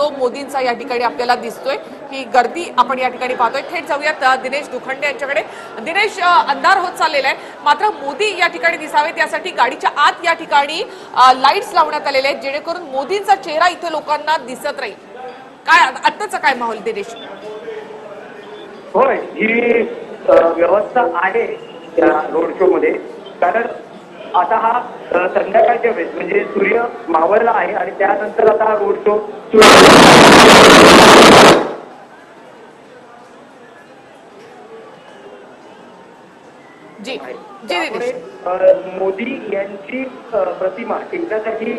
तो मोदींचा या ठिकाणी आपल्याला दिसतोय. ही गर्दी आपण या ठिकाणी पाहतोय. थेट जाऊयात दिनेश दुखंडे यांच्याकडे. दिनेश अंधार होत चाललेला आहे. मात्र मोदी या ठिकाणी दिसावेत. यासाठी गाडीच्या आत या ठिकाणी लाईट्स लावण्यात आलेले आहेत जेणेकरून मोदींचा चेहरा इथे लोकांना दिसत राहील. काय आत्ताचा काय माहोल दिनेश? होय ही व्यवस्था आहे या रोड शो मध्ये कारण आता हा संध्याकाळच्या वेळेस म्हणजे सूर्य मावळला आहे आणि त्यानंतर आता हा रोड शो जी त्यामुळे मोदी यांची प्रतिमा टिकण्यासाठी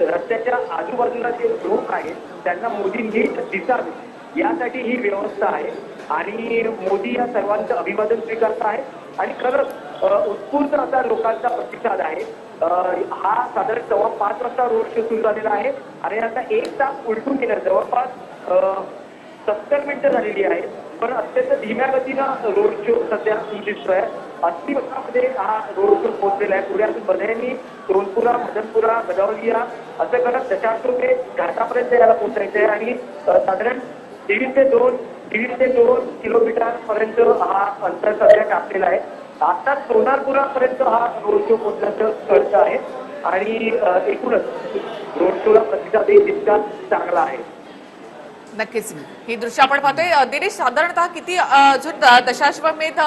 रस्त्याच्या आजूबाजूला जे लोक आहेत त्यांना मोदी नीट दिसावे यासाठी ही व्यवस्था आहे. आणि मोदी या सर्वांचं अभिवादन स्वीकारत आहे आणि खरंच उत्स्फूर्त असा लोकांचा प्रतिसाद आहे. हा साधारण जवळ पाच वाजता रोड शो सुरू झालेला आहे. आणि आता एक तास उलटून गेला. जवळपास सत्तर मिनिटं झालेली आहेत. पण अत्यंत धीम्या गतीनं रोड शो सध्या सुरू दिसतोय अस्सी वर्षामध्ये हा रोड शो पोहोचलेला आहे. पुण्यातून अजून सोनपुरा मदनपुरा गदावलिया असं करत दशाशो ते घाटापर्यंत याला पोहोचायचं आहे. आणि साधारण दीड ते दोन दीड ते दोन किलोमीटर पर्यंत हा अंतर सध्या टाकलेला आहे. आता सोनारपुरापर्यंत हा रोड शो पोहोचल्याचं खर्च आहे. आणि एकूणच रोड शोला प्रतिसाद तितका चांगला आहे. नक्कीच. ही दृश्य आपण पाहतोय. दिनेश साधारणतः किती अजून दशाश्वमेध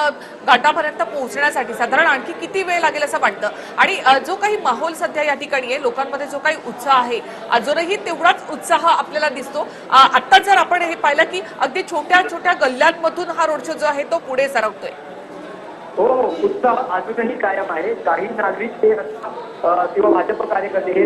घाटापर्यंत पोहोचण्यासाठी साधारण आणखी किती वेळ लागेल असं वाटतं? आणि जो काही माहोल सध्या या ठिकाणी आहे लोकांमध्ये जो काही उत्साह आहे अजूनही तेवढाच उत्साह आपल्याला दिसतो. आत्ता आता जर आपण हे पाहिलं की अगदी छोट्या छोट्या गल्ल्यांमधून हा रोड शो जो आहे तो पुढे सरकतोय. हो उत्साह अजूनही कायम आहे. काही नागरिक ते किंवा भाजप कार्यकर्ते हे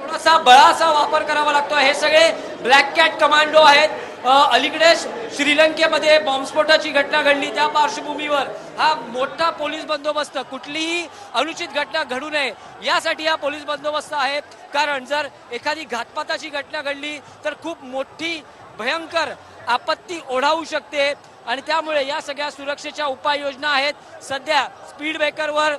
थोडासा बळाचा वापर करावा लागतो. हे सगळे ब्लॅक कॅट कमांडो आहेत. अलीकडे अलीकडेच श्रीलंकेमध्ये बॉम्बस्फोटाची घटना घडली. त्या पार्श्वभूमीवर हा मोठा पोलीस बंदोबस्त कुठलीही अनुचित घटना घडू नये यासाठी हा पोलीस बंदोबस्त आहे. कारण जर एखादी घातपाताची घटना घडली तर खूप मोठी भयंकर आपत्ती ओढावू शकते आणि त्यामुळे या सगळ्या सुरक्षेच्या उपाययोजना आहेत. सध्या स्पीड ब्रेकरवर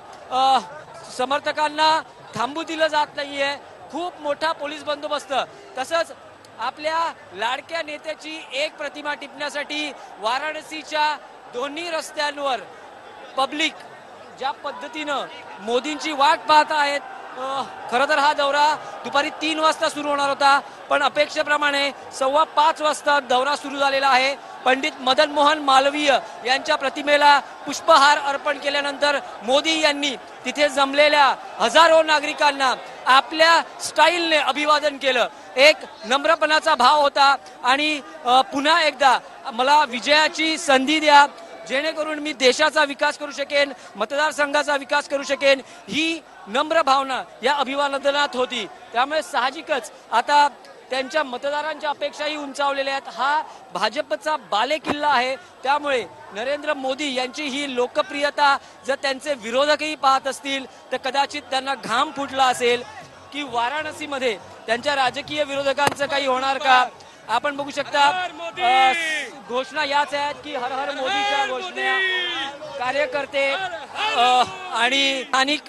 समर्थकांना थांबू दिलं जात नाहीये. खूप मोठा पोलीस बंदोबस्त. तसंच आपल्या लाडक्या नेत्याची एक प्रतिमा टिपण्यासाठी वाराणसीच्या दोन्ही रस्त्यांवर पब्लिक ज्या पद्धतीनं मोदींची वाट पाहत आहेत खरं तर हा दौरा दुपारी तीन वाजता सुरू होणार होता पण अपेक्षेप्रमाणे सव्वा पाच वाजता दौरा सुरू झालेला आहे. पंडित मदन मोहन मालवीय यांच्या प्रतिमेला पुष्पहार अर्पण केल्यानंतर मोदी यांनी तिथे जमलेल्या हजारो नागरिकांना आपल्या स्टाईलने अभिवादन केलं. एक नम्रपणाचा भाव होता आणि पुन्हा एकदा मला विजयाची संधी द्या जेणेकरून मी देशाचा विकास करू शकेन मतदारसंघाचा विकास करू शकेन. ही नम्र भावना या अभिवादनात होती. त्यामुळे साहजिकच आता त्यांच्या मतदारांच्या अपेक्षाही उंचावलेल्या आहेत. हा भाजपचा बालेकिल्ला आहे. त्यामुळे नरेंद्र मोदी यांची ही लोकप्रियता जर त्यांचे विरोधकही पाहत असतील तर कदाचित त्यांना घाम फुटला असेल की वाराणसीमध्ये त्यांच्या राजकीय विरोधकांचं काही होणार का? आपण बघू शकता घोषणा याच आहेत की हर हर मोदीच्या घोषणा कार्यकर्ते आणि स्थानिक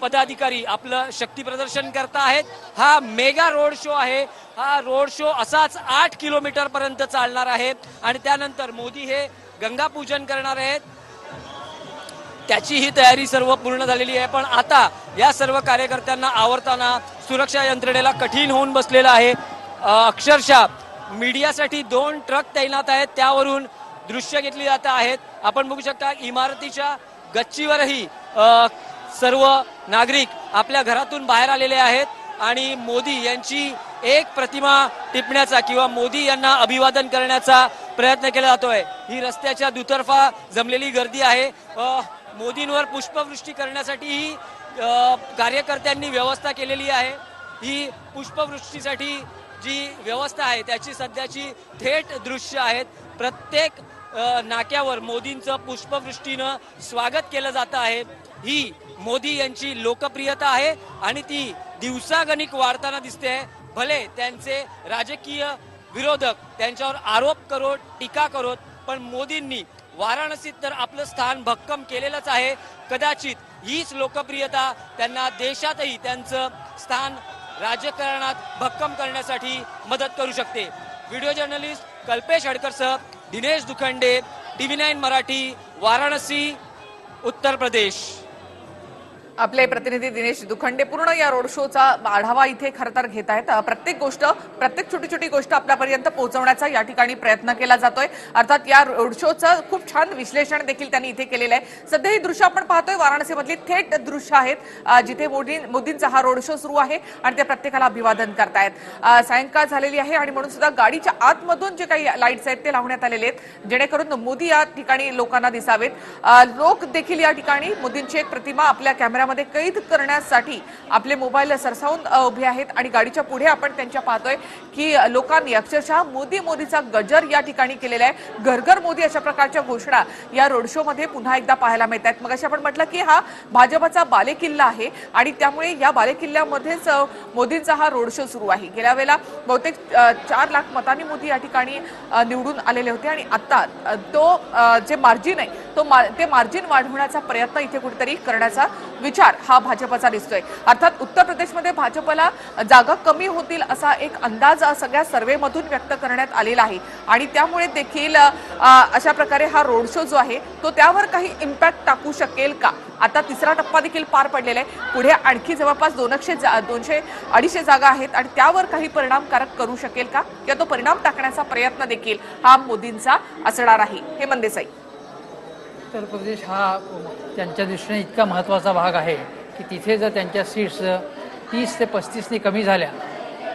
पदाधिकारी आपलं शक्ती प्रदर्शन करत आहेत हा मेगा रोड शो आहे. हा रोड शो असाच आठ किलोमीटर पर्यंत चालणार आहे. आणि त्यानंतर मोदी हे गंगा पूजन करणार आहेत. त्याची ही तयारी सर्व पूर्ण झालेली आहे. पण आता या सर्व कार्यकर्त्यांना आवरताना सुरक्षा यंत्रणेला कठीण होऊन बसलेलं आहे. अक्षरशः मीडियासाठी दोन ट्रक तैनात आहेत. त्यावरून दृश्य घेतली जात आहेत. आपण बघू शकता इमारतीच्या गच्चीवरही सर्व नागरिक आपल्या घरातून बाहेर आलेले आहेत आणि मोदी यांची एक प्रतिमा टिपण्याचा किंवा मोदी यांना अभिवादन करण्याचा प्रयत्न केला जातोय. ही रस्त्याच्या दुतर्फा जमलेली गर्दी आहे. मोदींवर पुष्पवृष्टी करण्यासाठी ही कार्यकर्त्यांनी व्यवस्था केलेली आहे. ही पुष्पवृष्टीसाठी जी व्यवस्था आहे त्याची सध्याची थेट दृश्य आहेत. प्रत्येक नाक्यावर मोदींचं पुष्पवृष्टीनं स्वागत केलं जातं आहे. ही मोदी यांची लोकप्रियता आहे आणि ती दिवसागणिक वाढताना दिसते. भले त्यांचे राजकीय विरोधक त्यांच्यावर आरोप करोत टीका करोत पण मोदींनी वाराणसीत तर आपलं स्थान भक्कम केलेलंच आहे. कदाचित हीच लोकप्रियता त्यांना देशातही त्यांचं स्थान राजकारणात भक्कम करण्यासाठी मदत करू शकते. व्हिडिओ जर्नलिस्ट कल्पेश हडकरसह दिनेश दुखंडे टीव्ही नाईन मराठी वाराणसी उत्तर प्रदेश. आपले प्रतिनिधी दिनेश दुखंडे पूर्ण या रोड शोचा आढावा इथे खरं तर घेत आहेत. प्रत्येक गोष्ट प्रत्येक छोटी छोटी गोष्ट आपल्यापर्यंत पोहोचवण्याचा या ठिकाणी प्रयत्न केला जातोय. अर्थात या रोड शोचं खूप छान विश्लेषण देखील त्यांनी इथे केलेलं आहे. सध्या ही दृश्य आपण पाहतोय वाराणसीमधली थेट दृश्य आहेत जिथे मोदी मोदींचा हा रोड शो सुरू आहे आणि ते प्रत्येकाला अभिवादन करतायत. सायंकाळ झालेली आहे आणि म्हणून सुद्धा गाडीच्या आतमधून जे काही लाईट्स आहेत ते लावण्यात आलेले आहेत. जेणेकरून मोदी या ठिकाणी लोकांना दिसावेत. लोक देखील या ठिकाणी मोदींची एक प्रतिमा आपल्या त्यामध्ये कैद करण्यासाठी आपले मोबाईल सरसावून उभे आहेत आणि गाडीच्या पुढे आपण त्यांच्या पाहतोय की लोकांनी अक्षरशः मोदी मोदीचा गजर या ठिकाणी केलेला आहे. घरघर मोदी अशा प्रकारच्या घोषणा या रोड शो मध्ये पुन्हा एकदा पाहायला मिळत आहेत मग आपण म्हटलं की हा भाजपचा बालेकिल्ला आहे आणि त्यामुळे या बालेकिल्ल्यामध्येच मोदींचा हा रोड शो सुरू आहे. गेल्या वेळेला बहुतेक चार लाख मतांनी मोदी या ठिकाणी निवडून आलेले होते आणि आता तो जे मार्जिन आहे तो मा- ते मार्जिन वाढवण्याचा प्रयत्न इथे कुठेतरी करण्याचा विचार हा भाजपचा दिसतोय. अर्थात उत्तर प्रदेशमध्ये भाजपला जागा कमी होतील असा एक अंदाज सगळ्या सर्वेमधून व्यक्त करण्यात आलेला आहे. आणि त्यामुळे देखील अशा प्रकारे हा रोड शो जो आहे तो त्यावर काही इम्पॅक्ट टाकू शकेल का? आता तिसरा टप्पा देखील पार पडलेला आहे. पुढे आणखी जवळपास दोनशे दोनशे अडीचशे जागा आहेत आणि त्यावर काही परिणामकारक करू शकेल का? किंवा तो परिणाम टाकण्याचा प्रयत्न देखील हा मोदींचा असणार आहे. हे मंदेसाई उत्तर प्रदेश हा त्यांच्या दृष्टीने इतका महत्त्वाचा भाग आहे की तिथे जर त्यांच्या सीट्स तीस ते पस्तीसने कमी झाल्या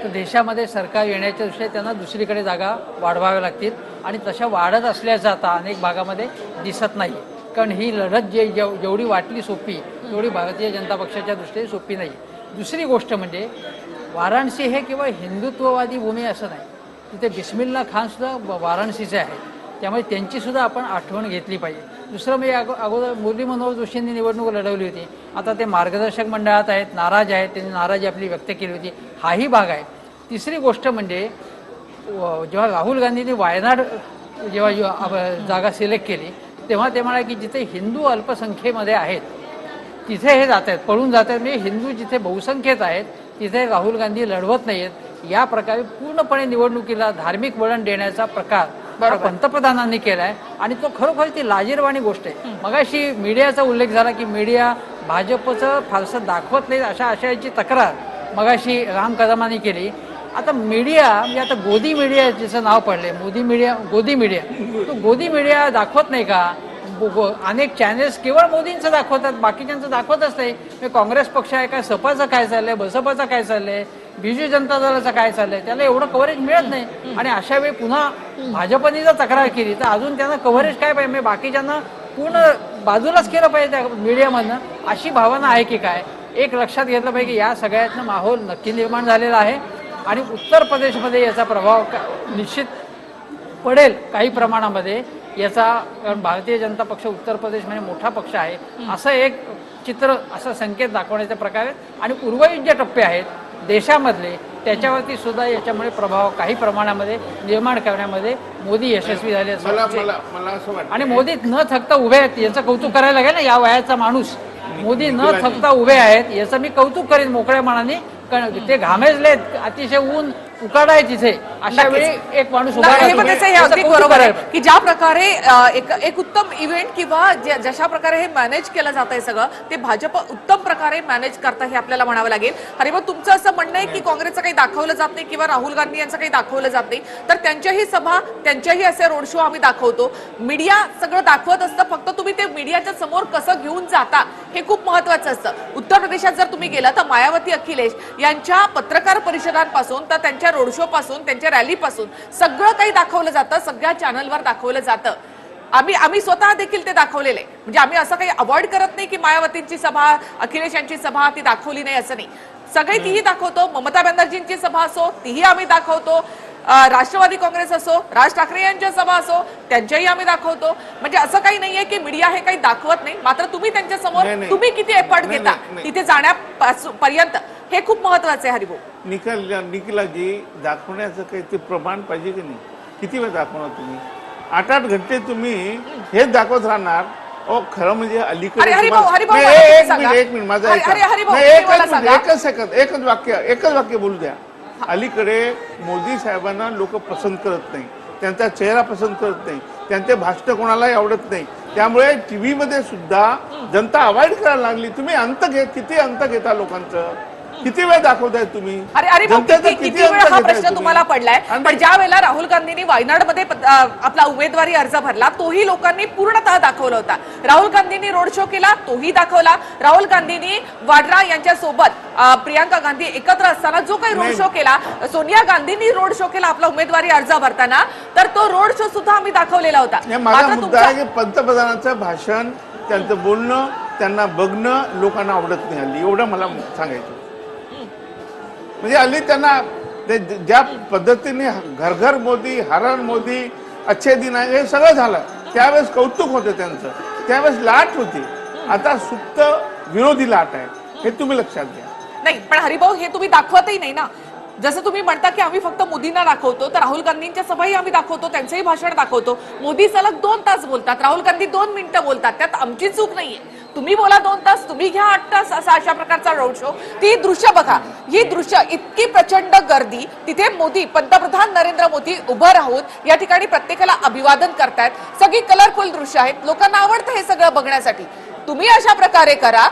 तर देशामध्ये सरकार येण्याच्या दृष्टीने त्यांना दुसरीकडे जागा वाढवाव्या लागतील. आणि तशा वाढत असल्याचं आता अनेक भागामध्ये दिसत नाही. कारण ही लढत जे जेव जेवढी वाटली सोपी तेवढी भारतीय जनता पक्षाच्या दृष्टीने सोपी नाही. दुसरी गोष्ट म्हणजे वाराणसी हे केवळ हिंदुत्ववादी भूमी असं नाही. तिथे बिस्मिल्ला खानसुद्धा वाराणसीचे आहे त्यामुळे त्यांची सुद्धा आपण आठवण घेतली पाहिजे. दुसरं म्हणजे अगो अगोदर मुरली मनोहर जोशींनी निवडणूक लढवली होती. आता ते मार्गदर्शक मंडळात आहेत नाराज आहेत त्यांनी नाराजी आपली व्यक्त केली होती. हाही भाग आहे. तिसरी गोष्ट म्हणजे व- जेव्हा राहुल गांधींनी वायनाड जेव्हा जागा सिलेक्ट केली तेव्हा ते म्हणाले की जिथे हिंदू अल्पसंख्येमध्ये आहेत तिथे हे जात आहेत पळून जात आहेत. म्हणजे हिंदू जिथे बहुसंख्येत आहेत तिथे राहुल गांधी लढवत नाही आहेत या प्रकारे पूर्णपणे निवडणुकीला धार्मिक वळण देण्याचा प्रकार हा पंतप्रधानांनी केलाय. आणि तो खरोखर ती लाजीरवाणी गोष्ट आहे. मगाशी मीडियाचा उल्लेख झाला की मीडिया भाजपचं फारसं दाखवत नाही अशा आशयाची तक्रार मगाशी राम कदमांनी केली. आता मीडिया म्हणजे आता गोदी मीडिया ज्याचं नाव पडलंय. मोदी मीडिया गोदी मीडिया. तो गोदी मीडिया दाखवत नाही का? अनेक चॅनेल्स केवळ मोदींचं दाखवतात बाकीच्यांचं दाखवतच नाही. म्हणजे काँग्रेस पक्ष आहे काय सपाचं काय चाललंय बसपाचं काय चाललंय? बिजू जनता दलाचं काय चाललंय? त्याला एवढं कव्हरेज मिळत नाही. आणि अशा वेळी पुन्हा भाजपने जर तक्रार केली तर अजून त्यांना कव्हरेज काय पाहिजे? म्हणजे बाकीच्यांना पूर्ण बाजूलाच केलं पाहिजे त्या मीडियामधनं अशी भावना आहे की काय? एक लक्षात घेतलं पाहिजे की या सगळ्यातनं माहोल नक्की निर्माण झालेला आहे. आणि उत्तर प्रदेशमध्ये याचा प्रभाव निश्चित पडेल काही प्रमाणामध्ये. याचा कारण भारतीय जनता पक्ष उत्तर प्रदेश म्हणजे मोठा पक्ष आहे. असं एक चित्र असं संकेत दाखवण्याचे प्रकार आहेत. आणि उर्वरित जे टप्पे आहेत. देशामधले त्याच्यावरती सुद्धा याच्यामुळे प्रभाव काही प्रमाणामध्ये निर्माण करण्यामध्ये मोदी यशस्वी झाले असं आणि मोदी न थकता उभे आहेत याचं कौतुक करायला लागेल ना या वयाचा माणूस. मोदी न थकता उभे आहेत याचं मी कौतुक करेन मोकळ्या मनाने. ते घामेजलेत अतिशय ऊन उकाडा आहे तिथे अशा वेळी एक माणूस उभा नाही, हे राहतो. पण त्याचं हे याचं अगदी कौतुक बरोबर आहे. की ज्या प्रकारे अ, एक एक उत्तम इव्हेंट किंवा जशा प्रकारे हे मॅनेज केलं जात आहे सगळं ते भाजप उत्तम प्रकारे मॅनेज करतं हे आपल्याला म्हणावं लागेल. अरे मग तुमचं असं म्हणणं आहे की काँग्रेसचं काही दाखवलं जात नाही किंवा राहुल गांधी यांचं काही दाखवलं जात नाही? तर त्यांच्याही सभा त्यांच्याही असे रोड शो आम्ही दाखवतो. मीडिया सगळं दाखवत असतं. फक्त तुम्ही ते मीडियाच्या समोर कसं घेऊन जाता हे खूप महत्वाचं असतं. उत्तर प्रदेशात जर तुम्ही गेला तर मायावती अखिलेश यांच्या पत्रकार परिषदांपासून तर त्यांच्या रोड शो पासून त्यांच्या रॅलीपासून सगळं काही दाखवलं जातं सगळ्या चॅनलवर दाखवलं जातं. आम्ही आम्ही स्वतः देखील ते दाखवलेले. म्हणजे आम्ही असं काही अवॉइड करत नाही की मायावतींची सभा अखिलेश यांची सभा ती दाखवली नाही असं नाही. सगळी तीही दाखवतो ममता बॅनर्जींची सभा असो तीही आम्ही दाखवतो. राष्ट्रवादी काँग्रेस असो राज ठाकरे यांच्या सभा असो त्यांच्याही आम्ही दाखवतो. म्हणजे असं काही नाहीये की मीडिया हे काही दाखवत नाही. मात्र तुम्ही त्यांच्यासमोर. तुम्ही किती एफर्ट घेता. तिथे जाण्यापासून पर्यंत. हे खूप महत्वाचं आहे हरिभाऊ. निकाल निखिलाजी दाखवण्याचं काही ते प्रमाण पाहिजे की नाही? किती वेळ दाखवणार तुम्ही? आठ आठ घंटे तुम्ही हेच दाखवत राहणार. ओ खरं म्हणजे अलीकडे एक. मिनिट एक मिनिट माझा एकच सेकंद एकच वाक्य एकच वाक्य बोलू द्या. अलीकडे मोदी साहेबांना लोक पसंत करत नाही. त्यांचा चेहरा पसंत करत नाही. त्यांचे भाषण कोणालाही आवडत नाही. त्यामुळे टीव्ही मध्ये सुद्धा जनता अवॉइड करायला लागली. तुम्ही अंत घेत किती अंत घेता लोकांचं? किती वेळ दाखवताय तुम्ही? अरे अरे जनतेचं किती वेळ हा घेताय प्रश्न तुम्ही? तुम्हाला पडलाय? आणि पण ज्या वेळेला राहुल गांधींनी वायनाडमध्ये अ, आपला उमेदवारी अर्ज भरला तोही लोकांनी पूर्णतः दाखवला होता. राहुल गांधींनी रोड शो केला तोही दाखवला. राहुल गांधींनी वाड्रा यांच्या सोबत अ, प्रियांका गांधी एकत्र असताना जो काही रोड नाही. शो केला सोनिया गांधींनी रोड शो केला आपला उमेदवारी अर्ज भरताना तर तो रोड शो सुद्धा आम्ही दाखवलेला होता. माझा आता मुद्दा तुमचा- आहे की पंतप्रधानांचं भाषण त्यांचं बोलणं त्यांना बघणं लोकांना आवडत नाही हल्ली. एवढं मला सांगायचं म्हणजे हल्ली त्यांना ते ज्या पद्धतीने घरघर मोदी हरण मोदी अच्छे दिन आहे हे सगळं झालं. त्यावेळेस कौतुक होतं त्यांचं. त्यावेळेस लाट होती. आता सुप्त विरोधी लाट आहे. हे तुम्ही लक्षात घ्या. नाही पण हरिभाऊ हे तुम्ही दाखवतही नाही ना. जसं तुम्ही म्हणता की आम्ही फक्त मोदींना दाखवतो तर राहुल गांधींच्या सभाही आम्ही दाखवतो त्यांचंही भाषण दाखवतो. मोदी सलग दोन तास बोलतात. राहुल गांधी दोन मिनिटं बोलतात. त्यात आमची चूक नाहीये. तुम्ही बोला दोन तास तुम्ही घ्या आठ तास असा अशा प्रकारचा रोड शो ती दृश्य बघा. ही दृश्य इतकी प्रचंड गर्दी तिथे मोदी पंतप्रधान नरेंद्र मोदी उभं राहून या ठिकाणी प्रत्येकाला अभिवादन करतायत. सगळी कलरफुल दृश्य आहेत. लोकांना आवडतं हे सगळं बघण्यासाठी. तुम्ही अशा प्रकारे करा.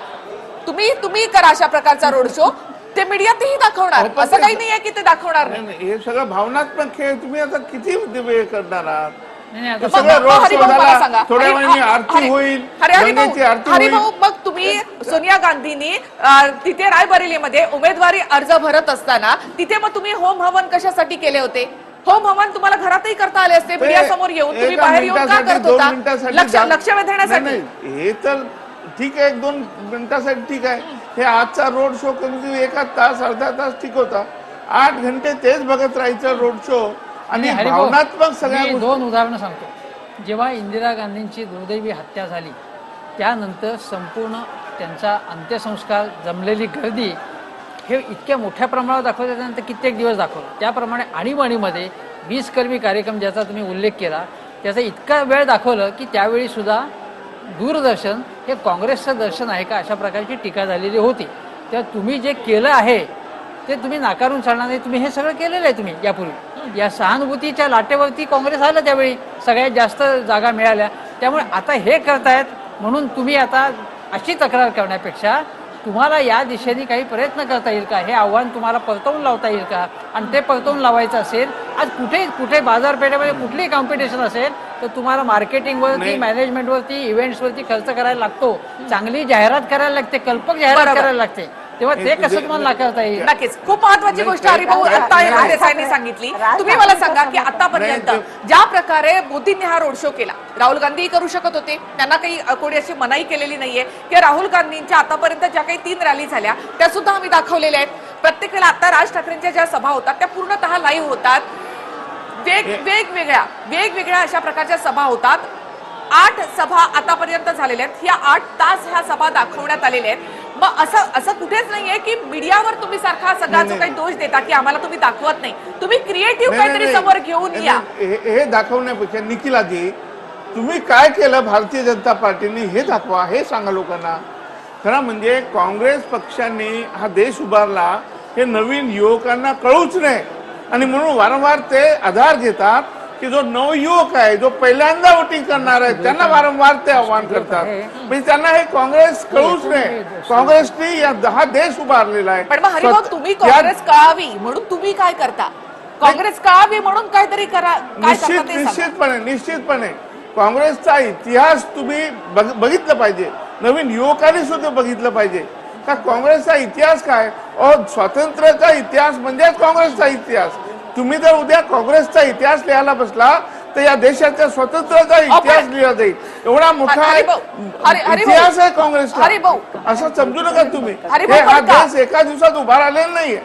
तुम्ही तुम्ही करा अशा प्रकारचा रोड शो ते मीडियातही दाखवणार. असं काही नाहीये की ते दाखवणार नाही, नाही. नाही, हे सगळं भावनात्मक खेळ. तुम्ही आता किती वेळ करणार आहात? सगळं मग- मग रोड हरिभाऊ शो मला झाला सांगा. थोड्या हरि- वेळाने हरि- आरती हरि- होईल हरि- हरिभाऊ गंगेची आरती होईल. हरिभाऊ मग तुम्ही सोनिया गांधींनी अं, तिथे रायबरेलीमध्ये उमेदवारी अर्ज भरत असताना तिथे मग तुम्ही होम हवन कशासाठी केले होते? होम हवन तुम्हाला घरातही करता आले असते ते मीडिया समोर येऊन तुम्ही एका बाहेर येऊन का मिनिटासाठी, करत दोन होता मिनिटासाठी लक्ष जा- लक्ष वेधण्यासाठी? नाही, नाही, हे तर ठीक आहे एक दोन मिनिटासाठी ठीक आहे. हे आजचा रोड शो कमी कमी एका तास अर्धा तास ठीक होता. आठ घंटे तेच बघत राहायचं रोड शो. आणि हरिभाऊ, भावनात्मक सगळ्या मी गोष्टी- दोन उदाहरणं सांगतो. जेव्हा इंदिरा गांधींची दुर्दैवी हत्या झाली त्यानंतर संपूर्ण त्यांचा अंत्यसंस्कार जमलेली गर्दी हे इतक्या मोठ्या प्रमाणावर दाखवलं त्यानंतर कित्येक दिवस दाखवलं. त्याप्रमाणे आणीबाणीमध्ये वीज कर्मी कार्यक्रम ज्याचा तुम्ही उल्लेख केला त्याचा इतका वेळ दाखवलं की त्यावेळी सुद्धा दूरदर्शन हे काँग्रेसचं दर्शन आहे का अशा प्रकारची टीका झालेली होती. तर तुम्ही जे केलं आहे ते तुम्ही नाकारून चालणार नाही तुम्ही हे सगळं केलेलं आहे तुम्ही यापूर्वी. या सहानुभूतीच्या लाटेवरती काँग्रेस आलं त्यावेळी. सगळ्यात जास्त जागा मिळाल्या. त्यामुळे आता हे करतायत म्हणून तुम्ही आता अशी तक्रार करण्यापेक्षा तुम्हाला या दिशेने काही प्रयत्न करता येईल का? हे आव्हान तुम्हाला परतवून लावता येईल का? आणि ते परतवून लावायचं असेल आज कुठे कुठे बाजारपेठेमध्ये कुठलीही कॉम्पिटिशन असेल तर तुम्हाला मार्केटिंगवरती. मॅनेजमेंटवरती इव्हेंट्सवरती खर्च करायला लागतो. चांगली जाहिरात करायला लागते कल्पक जाहिरात. करायला लागते. तेव्हा ते कसं तुम्हाला नाकारता येईल? नक्कीच. खूप महत्वाची गोष्ट हरिभाऊ आता नाही, देसाईंनी सांगितली. राज तुम्ही मला सांगा की आतापर्यंत ज्या प्रकारे मोदींनी हा रोड शो केला राहुल गांधी करू शकत होते त्यांना काही कोणी अशी मनाई केलेली नाहीये की राहुल गांधींच्या आतापर्यंत ज्या काही तीन रॅली झाल्या त्या सुद्धा आम्ही दाखवलेल्या आहेत. प्रत्येक वेळेला आता राज ठाकरेंच्या ज्या सभा होतात त्या पूर्णतः लाईव्ह होतात. वेग वेगवेगळ्या वेगवेगळ्या अशा प्रकारच्या सभा होतात. आठ सभा आतापर्यंत झालेल्या आहेत. या आठ तास ह्या सभा दाखवण्यात आलेल्या आहेत. मग असं असं कुठेच नाहीये की मीडियावर तुम्ही सारखा सगळा जो. काही दोष देता की आम्हाला तुम्ही दाखवत नाही. तुम्ही क्रिएटिव्ह काहीतरी समोर. घेऊन या. हे दाखवण्यापेक्षा निखिलाजी तुम्ही काय केलं भारतीय जनता पार्टीने हे दाखवा हे सांगा लोकांना. खरं म्हणजे काँग्रेस पक्षाने हा देश उभारला हे नवीन युवकांना कळूच नाही आणि म्हणून वारंवार ते आधार घेतात की जो नवयुवक आहे जो पहिल्यांदा वोटिंग करणार आहे त्यांना वारंवार ते आव्हान करतात. म्हणजे त्यांना हे काँग्रेस कळूच नाही. काँग्रेसने या हा देश उभारलेला आहे. पण मग हरिभाऊ स्वतः- तुम्ही काँग्रेस कळावी म्हणून तुम्ही काय करता? काँग्रेस कळावी म्हणून काहीतरी करा काय निश्चित करता ते सांगा. निश्चितपणे निश्चितपणे. काँग्रेसचा इतिहास तुम्ही बघ- बघितलं पाहिजे. नवीन युवकांनी सुद्धा बघितलं पाहिजे. का काँग्रेसचा इतिहास काय? अहो स्वातंत्र्याचा इतिहास म्हणजेच काँग्रेसचा इतिहास. तुम्ही जर उद्या काँग्रेसचा इतिहास लिहायला बसला तर या देशाच्या स्वातंत्र्याचा इतिहास लिहिला जाईल. एवढा मोठा. इतिहास आहे काँग्रेसचा. असं समजू नका तुम्ही. हे? देश एका दिवसात उभा राहिलेला नाहीये.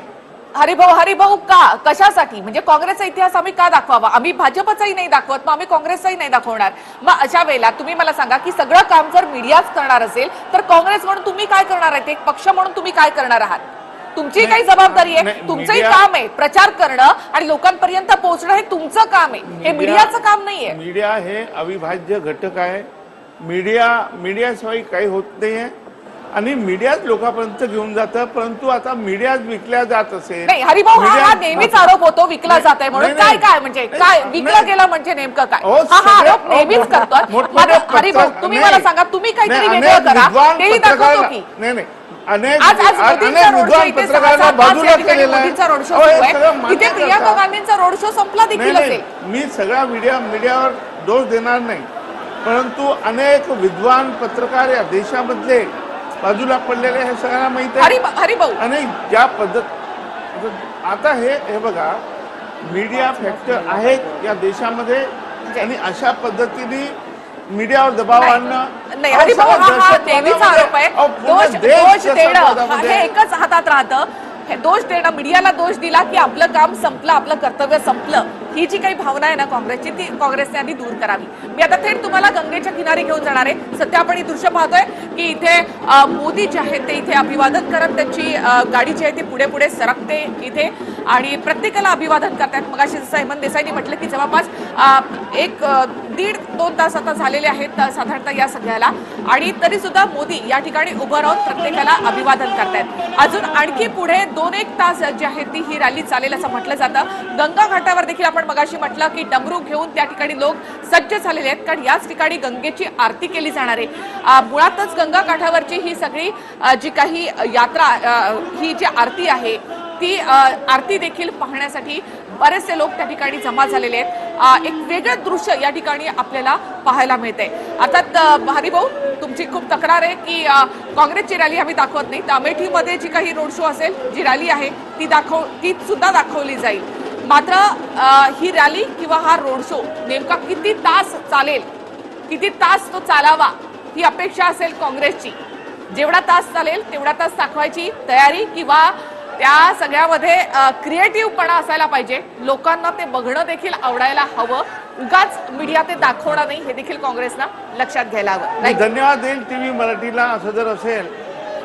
हरिभाऊ हरिभाऊ का? कशासाठी? म्हणजे काँग्रेसचा इतिहास आम्ही का दाखवावा? आम्ही भाजपचाही नाही दाखवत मग आम्ही काँग्रेसचाही नाही दाखवणार. मग अशा वेळेला तुम्ही मला सांगा की सगळं काम जर मीडियाच करणार असेल तर काँग्रेस म्हणून तुम्ही काय करणार आहे एक पक्ष म्हणून तुम्ही काय करणार आहात? तुमची काही जबाबदारी आहे. तुमचंही काम आहे. प्रचार करणं आणि लोकांपर्यंत पोहोचणं हे तुमचं काम आहे. हे मीडियाचं काम नाहीये मीडिया हे अविभाज्य घटक आहे. मीडिया मीडियाशिवाय काही होत नाही आहे आणि मीडियाच लोकांपर्यंत घेऊन जातं परंतु आता मीडियाच विकल्या जात असेल नाही हरिभाऊ हा हा नेहमीच आरोप होतो विकला जात आहे म्हणून. काय. काय म्हणजे काय. विकलं गेलं म्हणजे नेमकं काय? हा हा आरोप नेहमीच अहो, करतो हरिभाऊ तुम्ही. मला सांगा तुम्ही काहीतरी वेगळं करा. विद्वान तेही दाखवतो पत्रकारांना- की नाही नाही. अनेक आज आज अनेक मोदींचा रोड शो विद्वान इथे पत्रकारांना सहा- सात- पाच बाजूला या ठिकाणी केलेला आहे. मोदींचा रोड शो अहो, सुरू आहे. सगळं मान्य इथे प्रियांका करता. गांधींचा रोड शो संपला देखील असेल. मी सगळा मीडिया मीडियावर दोष देणार नाही. परंतु अनेक विद्वान पत्रकार या देशामधले बाजूला पडलेले हे सगळ्यांना माहीत आहे. हरि आणि ज्या पद्धत आता हे हे बघा मीडिया फॅक्टर आहेत या देशामध्ये. आणि अशा पद्धतीने मीडियावर दबाव. आणणं नाही हरिभाऊ हा नेहमीचा आरोप आहे. दोष दोष देणं हे एकच हातात राहतं. हे दोष देणं मीडियाला दोष दिला की आपलं काम संपलं आपलं कर्तव्य संपलं. ही जी काही भावना आहे ना काँग्रेसची ती काँग्रेसने आधी दूर करावी. मी आता थेट तुम्हाला गंगेच्या किनारी घेऊन जाणार आहे. सध्या आपण ही दृश्य पाहतोय की इथे मोदी जे आहेत ते इथे अभिवादन करत त्यांची गाडी जी आहे ती पुढे पुढे सरकते इथे. आणि प्रत्येकाला अभिवादन करतात मग जसं हेमंत देसाईंनी म्हटलं की जवळपास एक दीड दोन तास आता झालेले आहेत साधारणतः या सगळ्याला. आणि तरी सुद्धा मोदी या ठिकाणी उभं राहून प्रत्येकाला अभिवादन करतायत. अजून आणखी पुढे दोन एक तास जी आहे ती ही रॅली चालेल असं म्हटलं जातं. गंगा घाटावर देखील आपण मगाशी म्हटलं की डमरू घेऊन त्या ठिकाणी लोक सज्ज झालेले आहेत. कारण याच ठिकाणी गंगेची आरती केली जाणार आहे. मुळातच गंगा काठावरची ही सगळी जी काही यात्रा ही जी आरती आहे ती आरती देखील पाहण्यासाठी बरेचसे लोक त्या ठिकाणी जमा झालेले आहेत. एक वेगळं दृश्य या ठिकाणी आपल्याला पाहायला मिळते अर्थात हरिभाऊ तुमची खूप तक्रार आहे की काँग्रेसची रॅली आम्ही दाखवत नाही. तर अमेठीमध्ये जी काही रोड शो असेल जी रॅली आहे ती दाखव ती सुद्धा दाखवली जाईल. मात्र ही रॅली किंवा हा रोड शो नेमका किती तास चालेल किती तास तो चालावा ही अपेक्षा असेल काँग्रेसची. जेवढा तास चालेल तेवढा तास दाखवायची तयारी किंवा त्या सगळ्यामध्ये क्रिएटिव्हपणा असायला पाहिजे. लोकांना ते बघणं देखील आवडायला हवं. उगाच मीडिया ते दाखवणार नाही हे देखील काँग्रेसनं लक्षात घ्यायला हवं. धन्यवाद देईल टीव्ही मराठीला असं जर असेल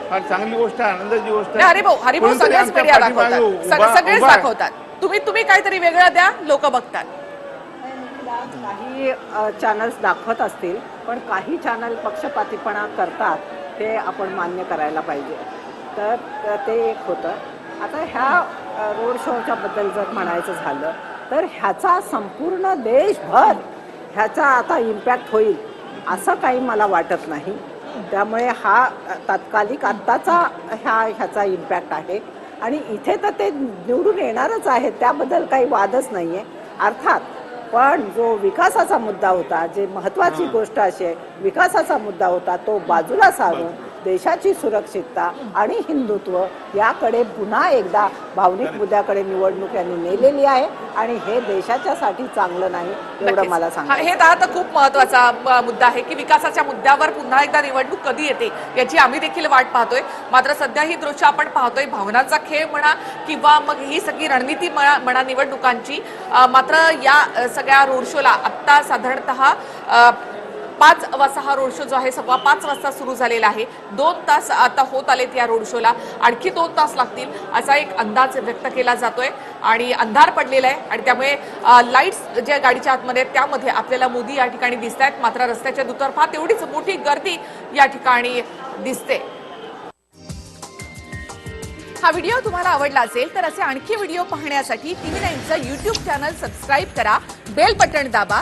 फार चांगली गोष्ट आहे आनंदाची गोष्ट नाही, हरिभाऊ हरिभाऊ सगळेच मीडिया दाखवतात. सगळेच. दाखवतात. तुम्ही तुम्ही काहीतरी वेगळं द्या लोक बघतात. काही चॅनल्स दाखवत असतील पण काही चॅनल पक्षपातीपणा करतात ते आपण मान्य करायला पाहिजे. तर ते एक होतं. आता ह्या रोड शोच्या बद्दल जर म्हणायचं झालं तर ह्याचा संपूर्ण देशभर ह्याचा आता इम्पॅक्ट होईल असं काही मला वाटत नाही. त्यामुळे हा तात्कालिक आत्ताचा ह्या ह्याचा इम्पॅक्ट आहे. आणि इथे तर ते निवडून येणारच आहेत त्याबद्दल काही वादच नाही आहे अर्थात पण जो विकासाचा मुद्दा होता जे महत्वाची गोष्ट अशी आहे विकासाचा मुद्दा होता तो बाजूला सारून देशाची सुरक्षितता आणि हिंदुत्व याकडे पुन्हा एकदा भावनिक मुद्द्याकडे निवडणूक यांनी नेलेली आहे आणि हे देशाच्यासाठी चांगलं नाही एवढं. मला हा, सांगायचं हे तर खूप महत्त्वाचा मुद्दा आहे की विकासाच्या मुद्द्यावर पुन्हा एकदा निवडणूक कधी येते याची आम्ही देखील वाट पाहतोय. मात्र सध्या ही दृश्य आपण पाहतोय भावनांचा खेळ म्हणा किंवा मग ही सगळी रणनीती म्हणा म्हणा निवडणुकांची. मात्र या सगळ्या रोड शोला आत्ता साधारणतः पाच वाजता हा रोड शो जो आहे सव्वा पाच वाजता सुरू झालेला आहे. दोन तास आता होत आलेत या रोड शोला. आणखी दोन तास लागतील असा एक अंदाज व्यक्त केला जातोय आणि अंधार पडलेला आहे आणि त्यामुळे लाईट्स ज्या गाडीच्या आतमध्ये आहेत त्यामध्ये आपल्याला मोदी या ठिकाणी दिसत आहेत मात्र रस्त्याच्या दुतर्फा तेवढीच मोठी गर्दी या ठिकाणी दिसते. हा व्हिडिओ तुम्हाला आवडला असेल तर असे आणखी व्हिडिओ पाहण्यासाठी टीव्ही नाईनचं युट्यूब चॅनल सबस्क्राईब करा. बेल बटन दाबा.